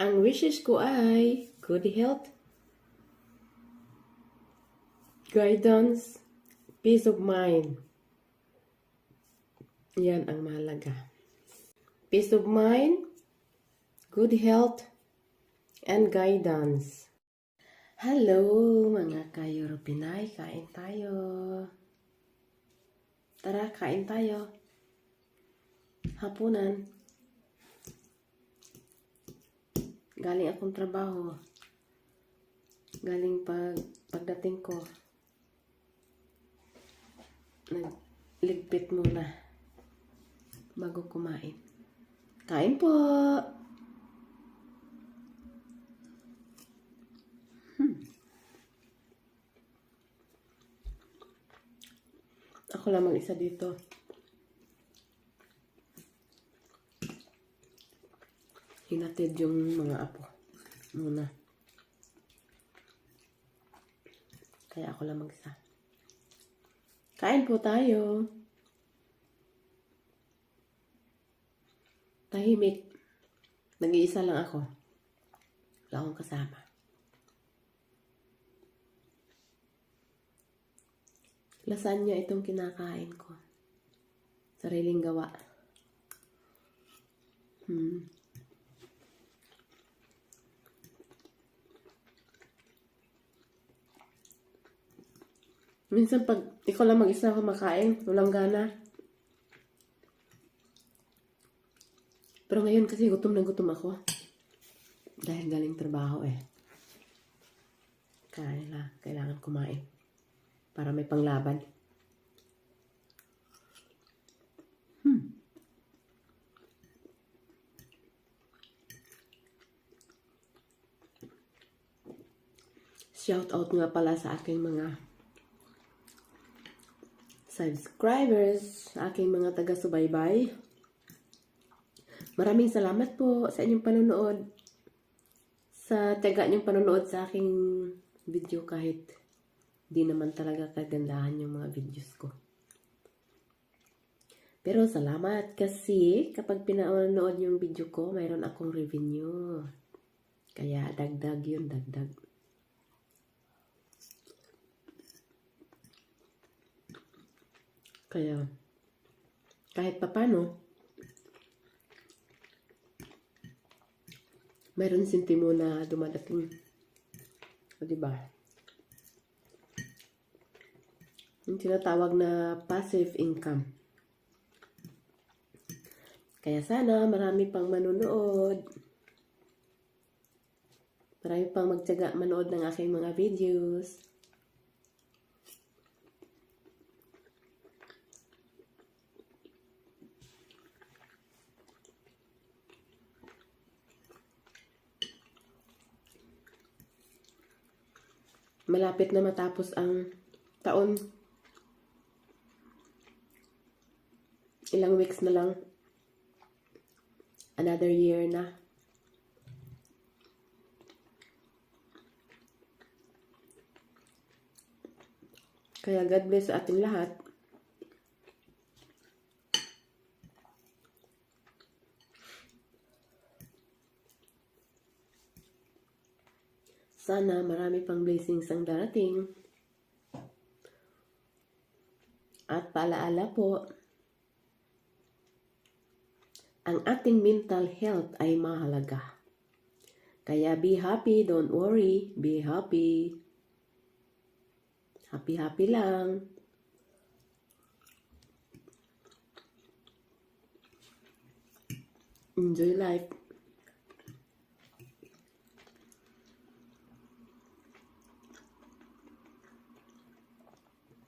Ang wishes ko ay good health, guidance, peace of mind. Yan ang mahalaga. Peace of mind, good health, and guidance. Hello mga kayo Pinay, kain tayo. Tara, kain tayo. Hapunan. Galing akong trabaho. Galing pag pagdating ko. Nagligpit muna. Bago kumain. Kain po! Hmm. Ako lamang isa dito. Hinatid yung mga apo. Muna. Kaya ako lang mag-isa. Kain po tayo. Tahimik. Nag-iisa lang ako. Wala akong kasama. Lasagna itong kinakain ko. Sariling gawa. Hmm. Minsan pag ikaw lang mag-isa kumakain, walang gana. Pero ngayon kasi gutom na gutom ako. Dahil galing trabaho eh. Kaya kailangan kumain. Para may panglaban. Hmm. Shout out nga pala sa aking mga subscribers, aking mga taga-subaybay. Maraming salamat po sa inyong panonood. Sa taga niyong panonood sa aking video kahit di naman talaga kagandahan yung mga videos ko. Pero salamat kasi kapag pinanood yung video ko, mayroon akong revenue. Kaya dagdag yun, dagdag. Kaya kahit papano, mayroon sintimo na dumadating. O, diba? Yung tinatawag na passive income. Kaya sana marami pang manunood. Marami pang magtyaga manood ng aking mga videos. Malapit na matapos ang taon. Ilang weeks na lang. Another year na. Kaya God bless sa ating lahat. Sana marami pang blessings ang darating. At paalaala po, ang ating mental health ay mahalaga. Kaya be happy, don't worry, be happy. Happy-happy lang. Enjoy life.